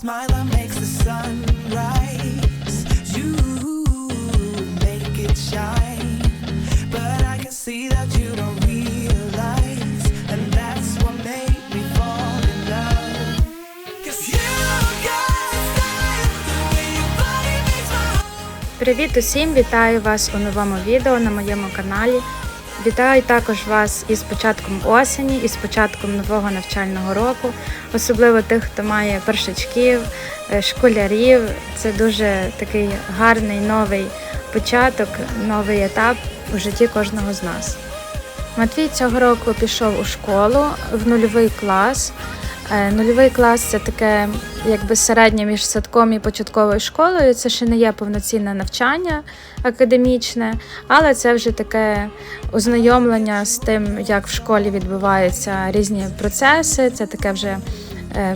smile that makes the sun rise. You make it shine. But I can see that you don't realize. And that's what made me fall in love. Cause you got style. The way your body makes my heart. Привіт усім! Вітаю вас у новому відео на моєму каналі. Вітаю також вас із початком осені, із початком нового навчального року, особливо тих, хто має першачків, е, школярів. Це дуже такий гарний новий початок, новий етап у житті кожного з нас. Матвій цього року пішов у школу в нульовий клас. Е, Нульовий клас це таке, якби середнє між садком і початковою школою. Це ще не є повноцінне навчання академічне, але це вже таке ознайомлення з тим, як в школі відбуваються різні процеси. Це таке вже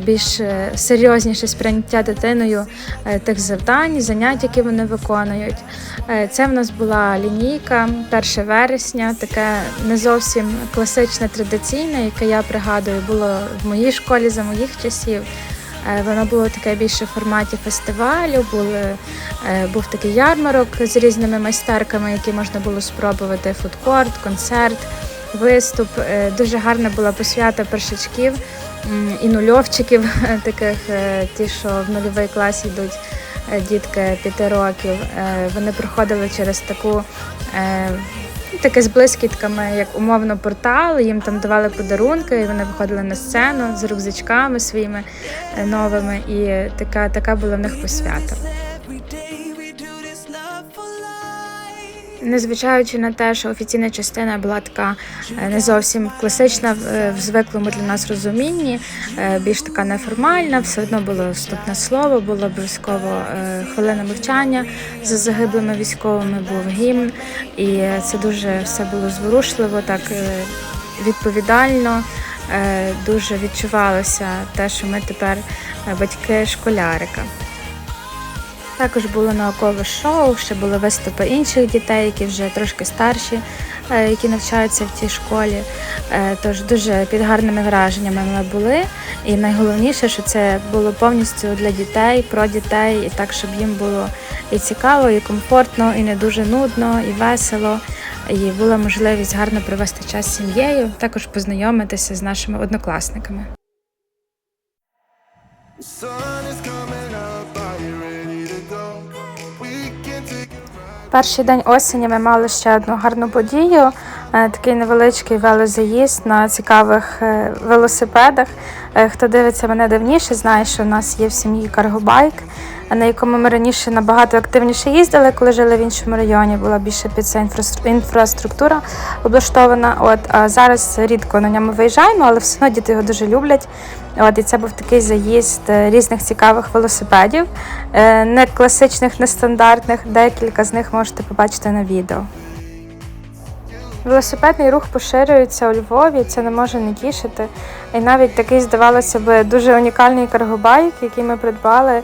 більш е, серйозніше сприйняття дитиною е, тих завдань, занять, які вони виконують. Е, Це в нас була лінійка 1 вересня, таке не зовсім класичне, традиційне, яке я пригадую, було в моїй школі за моїх часів. Е, Воно було таке більше в форматі фестивалю, були, е, був такий ярмарок з різними майстерками, які можна було спробувати: фудкорт, концерт, виступ. Е, Дуже гарна була посвята першачків і нульовчиків, таких е, ті, що в нульовий клас йдуть е, дітки п'яти років. Е, Вони проходили через таку. е, ну, Таке з блискітками, як умовно портал, їм там давали подарунки, і вони виходили на сцену з рюкзачками своїми е, новими, і така, така була в них посвята. Незважаючи на те, що офіційна частина була така е, не зовсім класична в е, звиклому для нас розумінні, е, більш така неформальна, все одно було вступне слово, було обов'язково хвилина мовчання за загиблими військовими, був гімн, і це дуже все було зворушливо, так відповідально. Дуже відчувалося те, що ми тепер батьки школярика. Також було наукове шоу, ще були виступи інших дітей, які вже трошки старші, е, які навчаються в цій школі. Е, Тож дуже під гарними враженнями ми були. І найголовніше, що це було повністю для дітей, про дітей, і так, щоб їм було і цікаво, і комфортно, і не дуже нудно, і весело. І була можливість гарно провести час з сім'єю, також познайомитися з нашими однокласниками. Перший день осені ми мали ще одну гарну подію. е, Такий невеличкий велозаїзд на цікавих е, велосипедах. Е, Хто дивиться мене давніше, знає, що в нас є в сім'ї каргобайк, на якому ми раніше набагато активніше їздили, коли жили в іншому районі. Була більше під це інфраструк- інфраструктура облаштована. От а зараз рідко на ньому виїжджаємо, але все одно діти його дуже люблять. От і це був такий заїзд е, різних цікавих велосипедів, е, не класичних, нестандартних. Декілька з них можете побачити на відео. Велосипедний рух поширюється у Львові, це не може не тішити. І навіть такий, здавалося б, дуже унікальний каргобайк, який ми придбали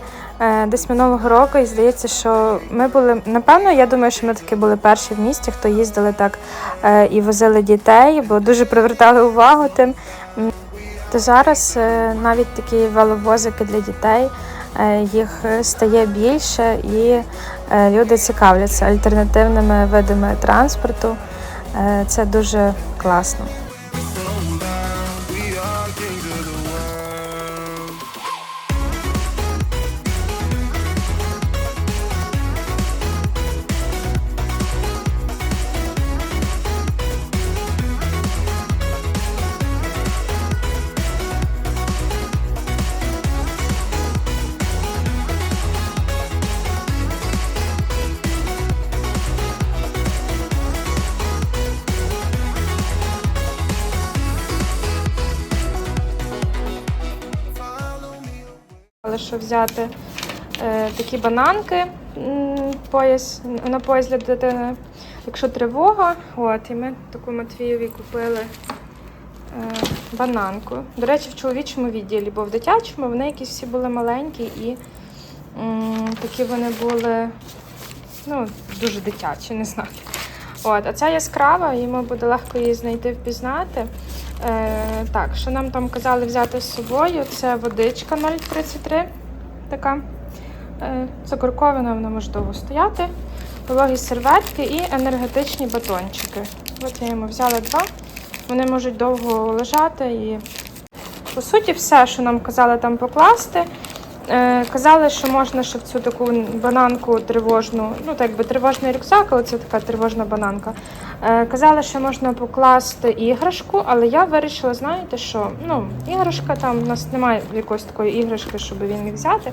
десь минулого року. І здається, що ми були, напевно, я думаю, що ми таки були перші в місті, хто їздили так е, і возили дітей, бо дуже привертали увагу тим. То зараз е, навіть такі веловозики для дітей. е, Їх е, стає більше і е, люди цікавляться альтернативними видами транспорту. Е, Це дуже класно. Що взяти е, такі бананки, пояс, на пояс для дитини, якщо тривога, от, і ми таку Матвієві купили е, бананку. До речі, в чоловічому відділі, бо в дитячому вони якісь всі були маленькі і такі вони були ну, дуже дитячі, не знаю. От, а ця яскрава, йому буде легко її знайти, впізнати. Е, так, що нам там казали взяти з собою? Це водичка 0,33 така. Е, Закоркована, вона може довго стояти. Вологі серветки і енергетичні батончики. От я йому взяла два. Вони можуть довго лежати і по суті, все, що нам казали там покласти. Е, казали, що можна ще в цю таку бананку тривожну, ну так би тривожний рюкзак, але це така тривожна бананка. Е, казали, що можна покласти іграшку, але я вирішила, знаєте що, ну, іграшка там, у нас немає якоїсь такої іграшки, щоб він міг взяти.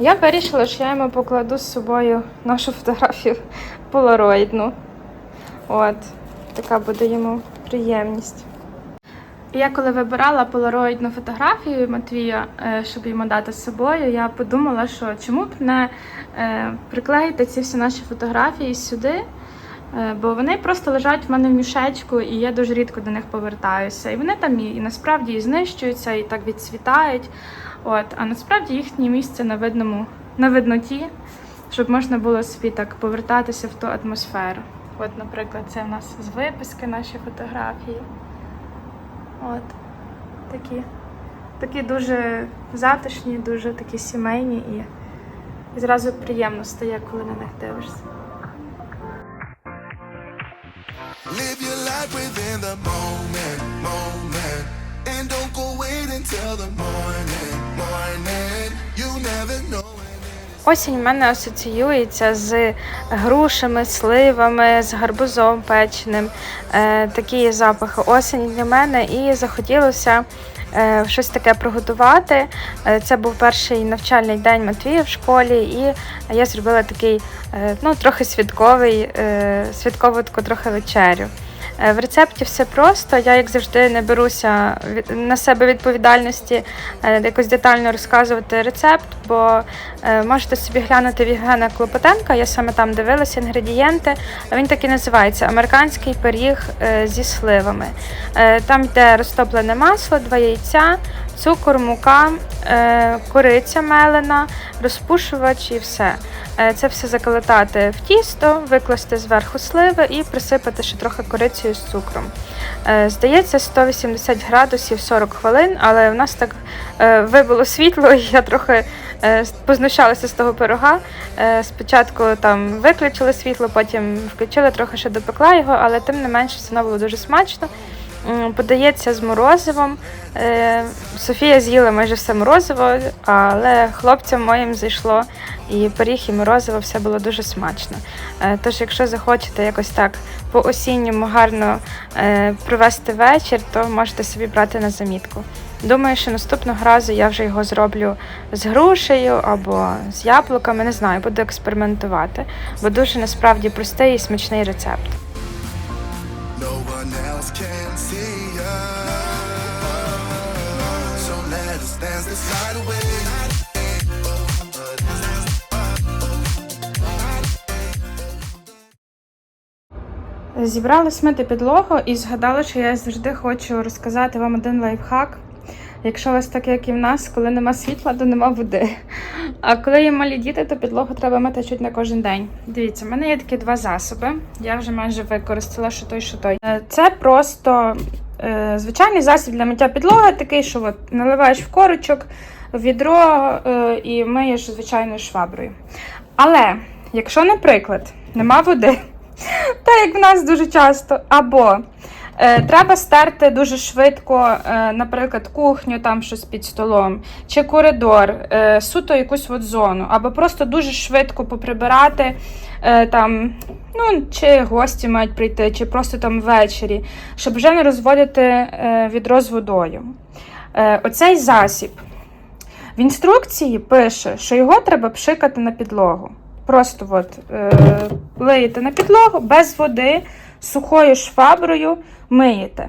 Я вирішила, що я йому покладу з собою нашу фотографію полароїдну. От, така буде йому приємність. Я коли вибирала полароїдну фотографію Матвія, е, щоб йому дати з собою, я подумала, що чому б не е, приклеїти ці всі наші фотографії сюди, бо вони просто лежать в мене в мішечку, і я дуже рідко до них повертаюся. І вони там і, і насправді і знищуються, і так відцвітають. От, а насправді їхнє місце на видному на видноті, щоб можна було собі так повертатися в ту атмосферу. От, наприклад, це в нас з виписки наші фотографії. От такі. Такі дуже затишні, дуже такі сімейні і, і зразу приємно стає, коли на них дивишся. Live your life within the moment, moment. And don't go wait until the morning, morning. You never know. Осінь в мене асоціюється з грушами, сливами, з гарбузом печеним. Е, такі запахи осені для мене. І захотілося е, щось таке приготувати. Е, це був перший навчальний день Матвія в школі, і я зробила такий е, ну, трохи святковий, е, святкову таку трохи вечерю. Е, В рецепті все просто. Я, як завжди, не беруся на себе відповідальності е, якось детально розказувати рецепт, бо е, можете собі глянути в Євгена Клопотенка. Я саме там дивилася інгредієнти. Він так і називається Американський пиріг зі сливами. Там йде розтоплене масло, два яйця, цукор, мука, е, кориця мелена, розпушувач і все. Е, Це все заколотати в тісто, викласти зверху сливи і присипати ще трохи корицею з цукром. Е, Здається, 180 градусів 40 хвилин, але в нас так вибило світло, і я трохи познущалася з того пирога. Спочатку там виключили світло, потім включили, трохи ще допекла його, але тим не менше все було дуже смачно. Подається з морозивом. Е, Софія з'їла майже все морозиво, але хлопцям моїм зайшло і пиріг, і морозиво все було дуже смачно. Е, Тож, якщо захочете якось так по осінньому гарно е, провести вечір, то можете собі брати на замітку. Думаю, що наступного разу я вже його зроблю з грушею або з яблуками, не знаю, буду експериментувати, бо дуже насправді простий і смачний рецепт. Else can see us. So let us dance this night away. Зібралась мити підлогу і згадала, що я завжди хочу розказати вам один лайфхак. Якщо у вас таке, як і в нас, коли нема світла, то нема води. А коли є малі діти, то підлогу треба мити чуть не кожен день. Дивіться, в мене є такі два засоби. Я вже майже використала що той, що той. Е, Це просто е, звичайний засіб для миття підлоги, такий, що от, наливаєш в корочок, в відро е, і миєш звичайною шваброю. Але, якщо, наприклад, нема води, так як в нас дуже часто, або треба стерти дуже швидко, е, наприклад, кухню, там щось під столом, чи коридор, е, суто якусь от зону, або просто дуже швидко поприбирати. Е, там, ну, чи гості мають прийти, чи просто там ввечері, щоб вже не розводити е, відро з водою. Е, оцей засіб. В інструкції пише, що його треба пшикати на підлогу. Просто от, е, лиєте на підлогу без води, сухою шваброю миєте.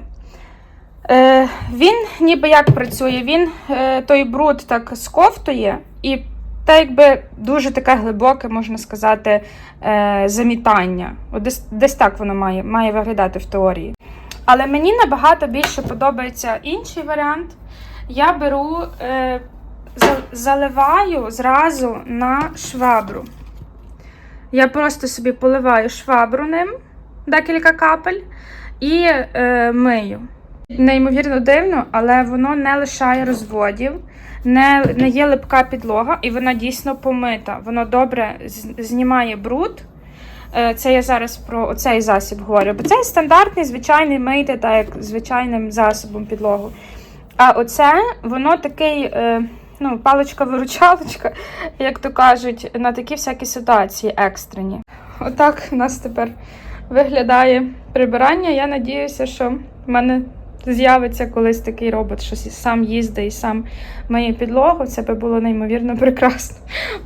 Е, він ніби як працює, він е, той бруд так сковтує і та якби дуже таке глибоке, можна сказати, е, замітання. От десь, десь так воно має, має виглядати в теорії. Але мені набагато більше подобається інший варіант. Я беру, е, заливаю зразу на швабру. Я просто собі поливаю швабру ним декілька капель і е, мию. Неймовірно дивно, але воно не лишає розводів, не, не є липка підлога, і вона дійсно помита. Воно добре знімає бруд. Е, Це я зараз про оцей засіб говорю. Бо це стандартний, звичайний мийте, так як звичайним засобом підлогу. А оце воно такий, е, ну, паличка-виручалочка, як то кажуть, на такі всякі ситуації екстрені. Отак у нас тепер виглядає прибирання. Я надіюся, що в мене з'явиться колись такий робот, що сам їздить і сам миє підлогу. Це би було неймовірно прекрасно.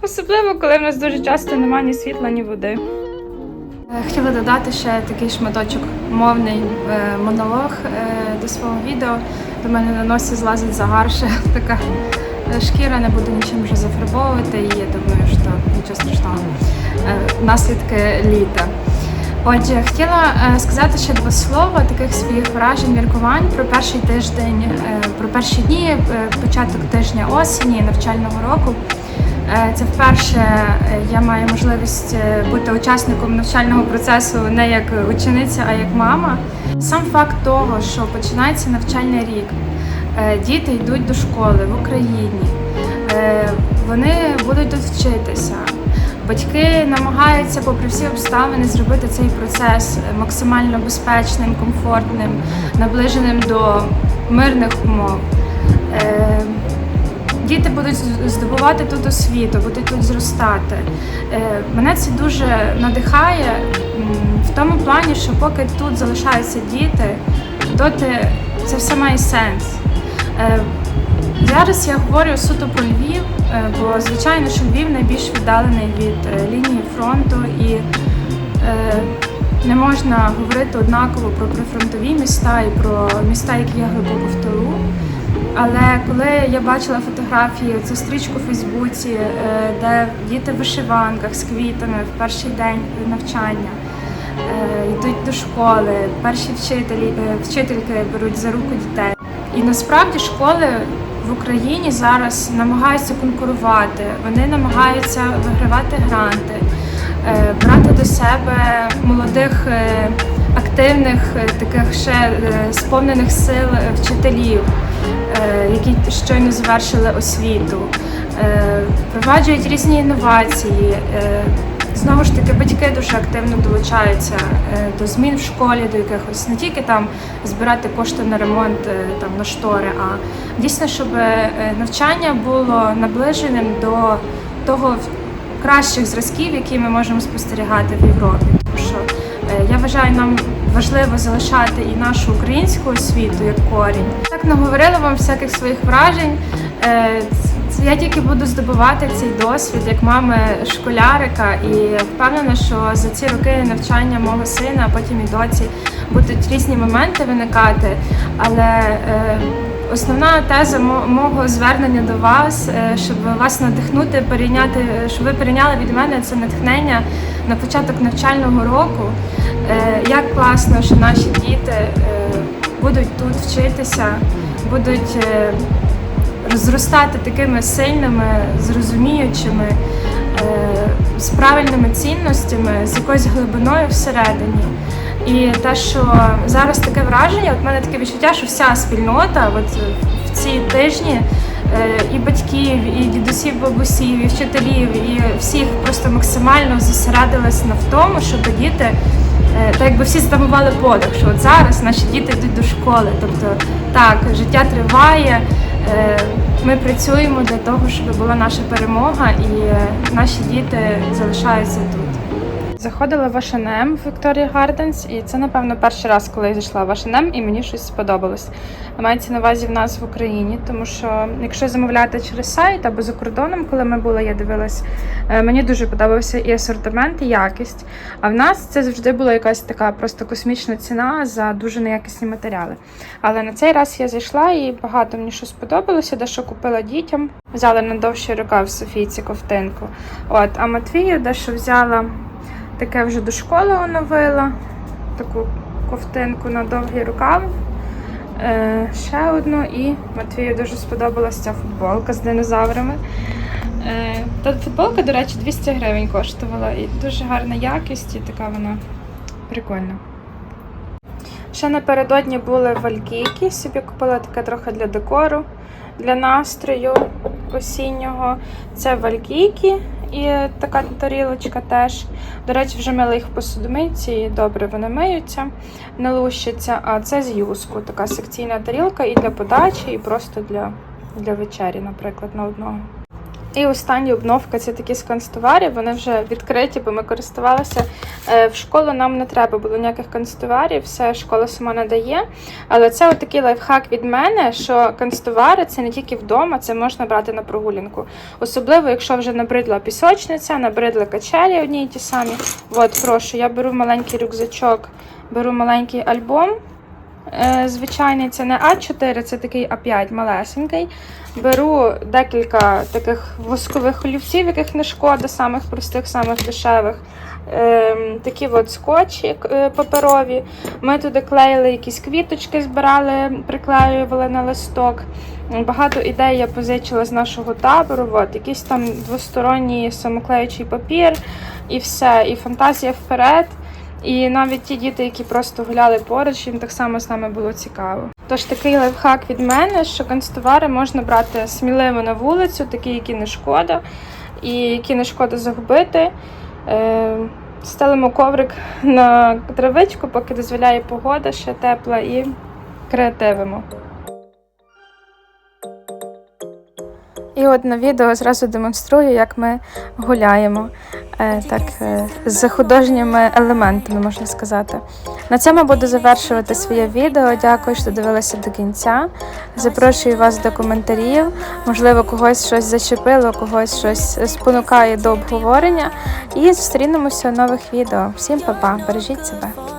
Особливо, коли в нас дуже часто немає ні світла, ні води. Е, Хотіла додати ще такий шматочок мовний е, монолог е, до свого відео. До мене на носі злазить загар, ще така шкіра, не буду нічим вже зафарбовувати, і я думаю, що нічого страшного. Наслідки літа. Отже, хотіла е, сказати ще два слова таких своїх вражень, міркувань про перший тиждень, е, про перші дні, е, початок тижня осені навчального року. Це вперше я маю можливість бути учасником навчального процесу не як учениця, а як мама. Сам факт того, що починається навчальний рік, діти йдуть до школи в Україні, вони будуть тут вчитися. Батьки намагаються, попри всі обставини, зробити цей процес максимально безпечним, комфортним, наближеним до мирних умов. Е, Діти будуть здобувати тут освіту, будуть тут зростати. Е, Мене це дуже надихає в тому плані, що поки тут залишаються діти, доти це все має сенс. Зараз я говорю суто про Львів, е, бо звичайно, що Львів найбільш віддалений від е, лінії фронту і е, не можна говорити однаково про прифронтові міста і про міста, які є глибоко в тилу. Але коли я бачила фотографії, цю стрічку у Фейсбуці, де діти в вишиванках з квітами в перший день навчання йдуть до школи, перші вчителі, вчительки беруть за руку дітей. І насправді школи в Україні зараз намагаються конкурувати, вони намагаються вигравати гранти, е, брати до себе молодих. е, Активних е, таких ще сповнених сил вчителів, які щойно завершили освіту, впроваджують різні інновації. Знову ж таки, батьки дуже активно долучаються е, до змін в школі, до якихось не тільки там збирати кошти на ремонт е, там на штори, а дійсно, щоб е, навчання було наближеним до того кращих зразків, які ми можемо спостерігати в Європі. Тому що я вважаю, нам важливо залишати і нашу українську освіту як корінь. Так наговорила вам всяких своїх вражень. Я тільки буду здобувати цей досвід як мами школярика, і впевнена, що за ці роки навчання мого сина, а потім і доці будуть різні моменти виникати. Але е, основна теза мого звернення до вас, е, щоб вас надихнути, перейняти, щоб ви перейняли від мене це натхнення на початок навчального року. Е, Як класно, що наші діти будуть тут вчитися, будуть зростати такими сильними, зрозуміючими, е, з правильними цінностями, з якоюсь глибиною всередині. І те, що зараз таке враження, от мене таке відчуття, що вся спільнота, от в ці тижні е, і батьків, і дідусів, бабусів, і вчителів, і всіх просто максимально зосередились на в тому, щоб діти. е, Так якби всі здивували подих, що от зараз наші діти йдуть до школи. Тобто так, життя триває, ми працюємо для того, щоб була наша перемога, і е, наші діти залишаються тут. Заходила в H&M в Victoria Gardens, і це, напевно, перший раз, коли я зайшла в H&M, і мені щось сподобалось. Мається на увазі в нас в Україні, тому що якщо замовляти через сайт або за кордоном, коли ми були, я дивилась, е, мені дуже подобався і асортимент, і якість. А в нас це завжди була якась така просто космічна ціна за дуже неякісні матеріали. Але на цей раз я зайшла і багато мені що сподобалося, дещо купила дітям. Взяла на довший рукав Софійці ковтинку. От, а Матвію дещо взяла таке вже до школи оновила. Таку ковтинку на довгий рукав. Е, ще одну і Матвію дуже сподобалася ця футболка з динозаврами. Е, та футболка, до речі, 200 гривень коштувала і дуже гарна якість, і така вона прикольна. Ще напередодні були валькійки, собі купила таке трохи для декору, для настрою осіннього. Це валькійки і така тарілочка теж. До речі, вже мили їх в посудомийці і добре вони миються, не лущаться. А це з юску, така секційна тарілка і для подачі, і просто для, для вечері, наприклад, на одного. І остання обновка це такі канцтоварів. Вони вже відкриті, бо ми користувалися. Е, В школу нам не треба було ніяких канцтоварів, все школа сама надає. Але це отакий лайфхак від мене, що канцтовари це не тільки вдома, це можна брати на прогулянку. Особливо, якщо вже набридла пісочниця, набридли качелі одні й ті самі. От, прошу, я беру маленький рюкзачок, беру маленький альбом. Е, Звичайний, це не А4, це такий А5 малесенький. Беру декілька таких воскових олівців, яких не шкода, самих простих, самих дешевих. Ем, такі от скотчі е, паперові. Ми туди клеїли якісь квіточки, збирали, приклеювали на листок. Багато ідей я позичила з нашого табору. От, якийсь там двосторонній самоклеючий папір і все. І фантазія вперед. І навіть ті діти, які просто гуляли поруч, їм так само з нами було цікаво. Тож такий лайфхак від мене, що канцтовари можна брати сміливо на вулицю, такі, які не шкода, і які не шкода загубити. Е, Стелимо коврик на травичку, поки дозволяє погода, ще тепла, і креативимо. І от на відео зразу демонструю, як ми гуляємо е, так, е, з художніми елементами, можна сказати. На цьому буду завершувати своє відео. Дякую, що дивилися до кінця. Запрошую вас до коментарів. Можливо, когось щось зачепило, когось щось спонукає до обговорення. І зустрінемося у нових відео. Всім па-па, бережіть себе.